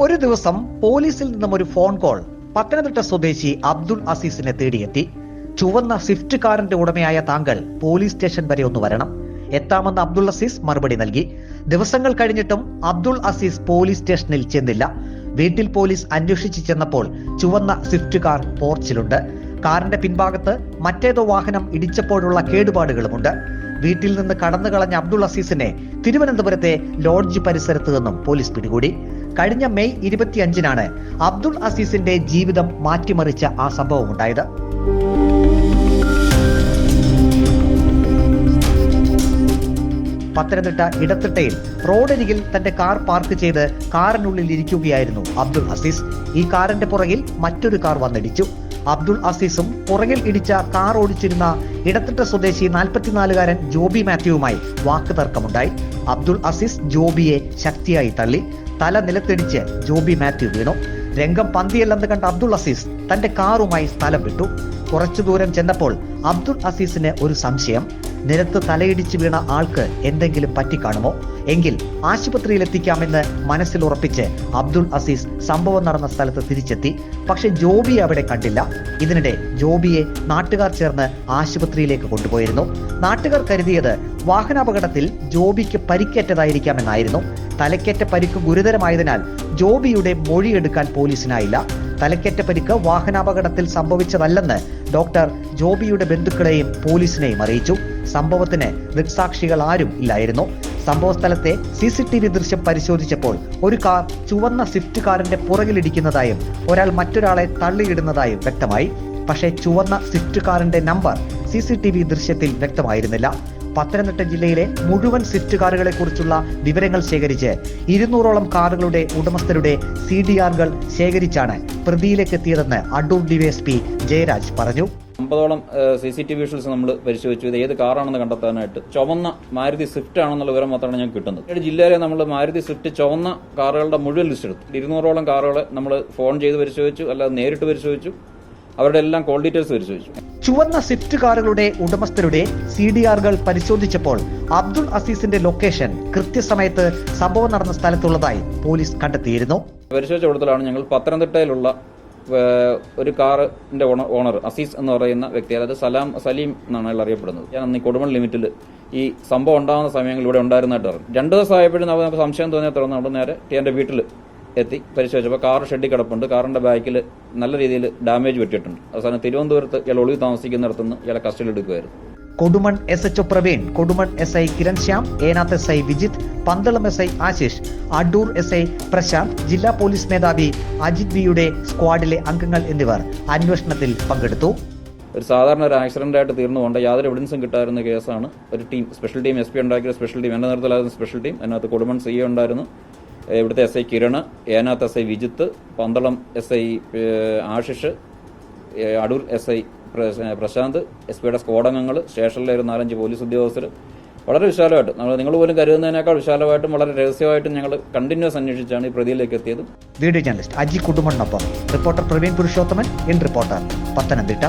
ഒരു ദിവസം പോലീസിൽ നിന്നും ഒരു ഫോൺ കോൾ പത്തനംതിട്ട സ്വദേശി അബ്ദുൾ അസീസിനെ തേടിയെത്തി. ചുവന്ന സ്വിഫ്റ്റ് കാറിന്റെ ഉടമയായ താങ്കൾ പോലീസ് സ്റ്റേഷൻ വരെ ഒന്ന് വരണം. എത്താമെന്ന് അബ്ദുൾ അസീസ് മറുപടി നൽകി. ദിവസങ്ങൾ കഴിഞ്ഞിട്ടും അബ്ദുൾ അസീസ് പോലീസ് സ്റ്റേഷനിൽ ചെന്നില്ല. വീട്ടിൽ പോലീസ് അന്വേഷിച്ചു ചെന്നപ്പോൾ ചുവന്ന സ്വിഫ്റ്റ് കാർ പോർച്ചിലുണ്ട്. കാറിന്റെ പിൻഭാഗത്ത് മറ്റേതോ വാഹനം ഇടിച്ചപ്പോഴുള്ള കേടുപാടുകളുമുണ്ട്. വീട്ടിൽ നിന്ന് കടന്നു കളഞ്ഞ അബ്ദുൾ അസീസിനെ തിരുവനന്തപുരത്തെ ലോഡ്ജ് പരിസരത്ത് നിന്നും പോലീസ് പിടികൂടി. കഴിഞ്ഞ മെയ് ഇരുപത്തിയഞ്ചിനാണ് അബ്ദുൾ അസീസിന്റെ ജീവിതം മാറ്റിമറിച്ച ആ സംഭവം ഉണ്ടായത്. പത്തനംതിട്ട ഇടത്തിട്ടയിൽ റോഡരികിൽ തന്റെ കാർ പാർക്ക് ചെയ്ത് കാറിനുള്ളിൽ ഇരിക്കുകയായിരുന്നു അബ്ദുൾ അസീസ്. ഈ കാറിന്റെ പുറകിൽ മറ്റൊരു കാർ വന്നിടിച്ചു. അബ്ദുൾ അസീസും പുറകിൽ ഇടിച്ച കാർ ഓടിച്ചിരുന്ന ഇടത്തിട്ട സ്വദേശി നാൽപ്പത്തിനാലുകാരൻ ജോബി മാത്യുവുമായി വാക്കുതർക്കമുണ്ടായി അബ്ദുൾ അസീസ് ജോബിയെ ശക്തിയായി തള്ളി. തല നിലത്തിടിച്ച് ജോബി മാത്യു വീണു. രംഗം പന്തിയല്ലെന്ന് കണ്ട അബ്ദുൾ അസീസ് തന്റെ കാറുമായി സ്ഥലം വിട്ടു. കുറച്ചു ദൂരം ചെന്നപ്പോൾ അബ്ദുൾ അസീസിന് ഒരു സംശയം. നിരത്ത് തലയിടിച്ച് വീണ ആൾക്ക് എന്തെങ്കിലും പറ്റിക്കാണുമോ? എങ്കിൽ ആശുപത്രിയിൽ എത്തിക്കാമെന്ന് മനസ്സിൽ ഉറപ്പിച്ച് അബ്ദുൾ അസീസ് സംഭവം നടന്ന സ്ഥലത്ത് തിരിച്ചെത്തി. പക്ഷെ ജോബിയെ അവിടെ കണ്ടില്ല. ഇതിനിടെ ജോബിയെ നാട്ടുകാർ ചേർന്ന് ആശുപത്രിയിലേക്ക് കൊണ്ടുപോയിരുന്നു. നാട്ടുകാർ കരുതിയത് വാഹനാപകടത്തിൽ ജോബിക്ക് പരിക്കേറ്റതായിരിക്കാമെന്നായിരുന്നു. തലക്കേറ്റ പരിക്ക് ഗുരുതരമായതിനാൽ ജോബിയുടെ മൊഴിയെടുക്കാൻ പോലീസിനായില്ല. തലക്കേറ്റ പരിക്ക് വാഹനാപകടത്തിൽ സംഭവിച്ചതല്ലെന്ന് ഡോക്ടർ ജോബിയുടെ ബന്ധുക്കളെയും പോലീസിനെയും അറിയിച്ചു. സംഭവത്തിന് ദൃക്സാക്ഷികൾ ആരും ഇല്ലായിരുന്നു. സംഭവ സ്ഥലത്തെ സി സി ടി വി ദൃശ്യം പരിശോധിച്ചപ്പോൾ ഒരു കാർ ചുവന്ന സ്വിഫ്റ്റ് കാറിന്റെ പുറകിലിടിക്കുന്നതായും ഒരാൾ മറ്റൊരാളെ തള്ളിയിടുന്നതായും വ്യക്തമായി. പക്ഷേ ചുവന്ന സ്വിഫ്റ്റ് കാറിന്റെ number C C T V ദൃശ്യത്തിൽ വ്യക്തമായിരുന്നില്ല. പത്തനംതിട്ട ജില്ലയിലെ മുഴുവൻ സ്വിഫ്റ്റ് കാറുകളെ കുറിച്ചുള്ള വിവരങ്ങൾ ശേഖരിച്ച് ഇരുന്നൂറോളം കാറുകളുടെ ഉടമസ്ഥരുടെ സി ഡി ആറുകൾ ശേഖരിച്ചാണ് പ്രതിയിലേക്ക് എത്തിയതെന്ന് അടൂർ ഡിവൈഎസ്പി ജയരാജ് പറഞ്ഞു. അമ്പതോളം C C T V visuals നമ്മൾ പരിശോധിച്ചു. ഇത് ഏത് കാറാണെന്ന് കണ്ടെത്താനായിട്ട്. ചുവന്ന മാരുതി സ്വിഫ്റ്റ് ആണെന്നുള്ള വിവരം മാത്രമാണ് ഞങ്ങൾക്ക് കിട്ടുന്നത്. പിന്നീട് ജില്ലയിലെ നമ്മൾ മാരുതി സ്വിഫ്റ്റ് ചുവന്ന കാറുകളുടെ മുഴുവൻ ലിസ്റ്റ് എടുത്തു. ഇരുന്നൂറോളം കാറുകളെ നമ്മൾ ഫോൺ ചെയ്ത് പരിശോധിച്ചു അല്ലാതെ നേരിട്ട് പരിശോധിച്ചു. അവരുടെ എല്ലാം കോൾ ഡീറ്റെയിൽസ് പരിശോധിച്ചു. ചുവന്ന സ്വിഫ്റ്റ് കാറുകളുടെ ഉടമസ്ഥരുടെ സി ഡി ആറുകൾ പരിശോധിച്ചപ്പോൾ അബ്ദുൾ അസീസിന്റെ ലൊക്കേഷൻ കൃത്യസമയത്ത് സംഭവം നടന്ന സ്ഥലത്തുള്ളതായി പോലീസ് കണ്ടെത്തിയിരുന്നു. പരിശോധിച്ച ഞങ്ങൾ പത്തനംതിട്ടയിലുള്ള ഒരു കാറിന്റെ ഓണർ അസീസ് എന്ന് പറയുന്ന വ്യക്തി അതായത് സലാം സലീം എന്നാണ് അയാൾ അറിയപ്പെടുന്നത്. ഞാൻ അന്ന് കൊടുമൺ ലിമിറ്റിൽ ഈ സംഭവം ഉണ്ടാകുന്ന സമയങ്ങൾ ഇവിടെ ഉണ്ടായിരുന്നതായിട്ട് അറിഞ്ഞു. രണ്ടു ദിവസം ആയപ്പോഴും നമുക്ക് സംശയം തോന്നിയാൽ തുറന്ന് അവിടെ നേരെ ടി എന്റെ വീട്ടിൽ എത്തി പരിശോധിച്ചപ്പോൾ കാർ ഷെഡിൽ കിടപ്പുണ്ട്. കാറിന്റെ ബാക്കിൽ നല്ല രീതിയിൽ ഡാമേജ് പറ്റിയിട്ടുണ്ട്. അവസാനം തിരുവനന്തപുരത്ത് ഇയാൾ ഒളിവ് താമസിക്കുന്നിടത്തുനിന്ന് ഇയാളെ കസ്റ്റഡിയിൽ എടുക്കുമായിരുന്നു Kodumon S H Praveen Kodumon S I Kiran Shyam Enath S I Vijith Pandalam S I Ashish Adoor S I Prashanth ജില്ലാ പോലീസ് മേധാവി അജിത് ബിയുടെ സ്ക്വാഡിലെ അംഗങ്ങൾ എന്നിവർ അന്വേഷണത്തിൽ പങ്കെടുത്തു. ഒരു സാധാരണ ഒരു ആക്സിഡന്റ് ആയിട്ട് തീർന്നുകൊണ്ട് യാതൊരു എവിഡൻസും കിട്ടാറുന്ന കേസാണ് ഒരു team special team S P ഉണ്ടാക്കിയ സ്പെഷ്യൽ ടീം എന്റെ നേതൃത്വത്തിലായിരുന്നു സ്പെഷ്യൽ ടീം അതിനകത്ത് കൊടുമൺ സി എ ഉണ്ടായിരുന്നു. ഇവിടുത്തെ S I Kiran Enath S I Vijith Pandalam S I uh Adoor S I Prashanth S പിയുടെ സ്ക്വാഡംഗങ്ങൾ സ്റ്റേഷനിലെ ഒരു നാലഞ്ച് പോലീസ് ഉദ്യോഗസ്ഥർ. വളരെ വിശാലമായിട്ട് നമ്മൾ നിങ്ങൾ പോലും കരുതുന്നതിനേക്കാൾ വിശാലമായിട്ടും വളരെ രഹസ്യമായിട്ടും ഞങ്ങൾ കണ്ടിന്യൂസ് അന്വേഷിച്ചാണ് ഈ പ്രതിയിലേക്ക് എത്തിയത്. Video journalist Aji കുടുംബനൊപ്പം reporter Praveen Purushothaman in reporter Pathanamthitta.